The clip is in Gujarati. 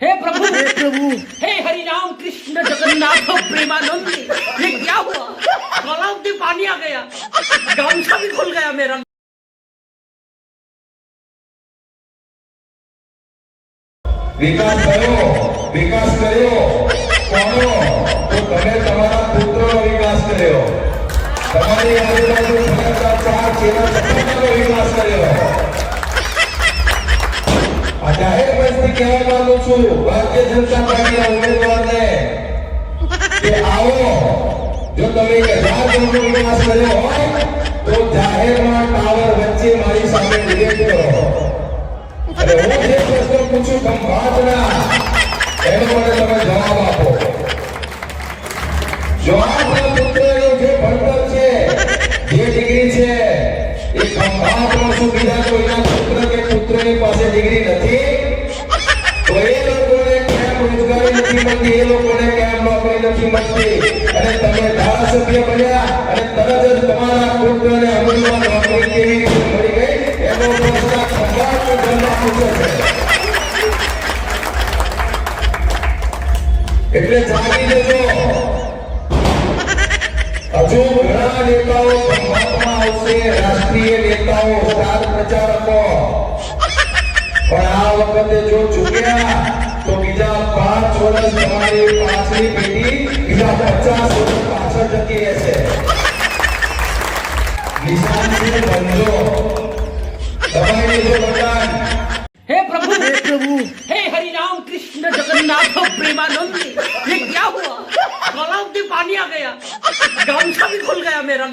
हे प्रभु हे प्रभु हे हरि राम कृष्ण जगन्नाथ प्रेमानंद ये क्या हुआ गला में पानी आ गया गामछा भी खुल गया मेरा વિકાસ કર્યો વિકાસ કર્યો કોનો તો તમે તમારા પુત્રનો વિકાસ કર્યો તમારી આજુબાજુ ફરતા ચાર ચેલા ચક્રનો વિકાસ કર્યો આ જાહેર મંચથી કહેવા માંગુ છું. ભારતીય જનતા પાર્ટીના ઉમેદવારને કે આવો. જો તમે હજાર કરોડ હોય, તો જાહેરમાં ટાવર વચ્ચે મારી સામે ડિબેટ જે પ્રશ્ન છે જે ડિગ્રી છે, એ ખંભાતમાં બીજા કોઈના પુત્ર કે પુત્રની પાસે ડિગ્રી નથી. રોજગારી એ લોકોને કેમ નોકરી નથી મળતી. અને તમે ધારાસભ્ય બન્યા અને તરત જ તમારા પુત્રને અમલમાં નોકરી કેવી રીતે મળી ગઈ. એનો પ્રશ્ન ખંભાતનો જન્મ પૂછો છે એટલે જાગી જજો હજુ ઘણા નેતાઓ ખંભાતમાં આવશે. રાષ્ટ્રીય નેતાઓ સ્ટાર પ્રચારકો. પણ આ વખતે જો ચૂક્યા તો બીજા પાંચ વર્ષ તમારી પાછલી પેઢી બીજા પચાસ વર્ષ પાછળ જતી રહેશે નિશાનથી બંધો દબાઈ દેજો બટન हे प्रभु हे प्रभु हे हरि राम कृष्ण जगन्नाथ प्रेमानंद ये क्या हुआ गला में पानी आ गया गामछा भी खुल गया मेरा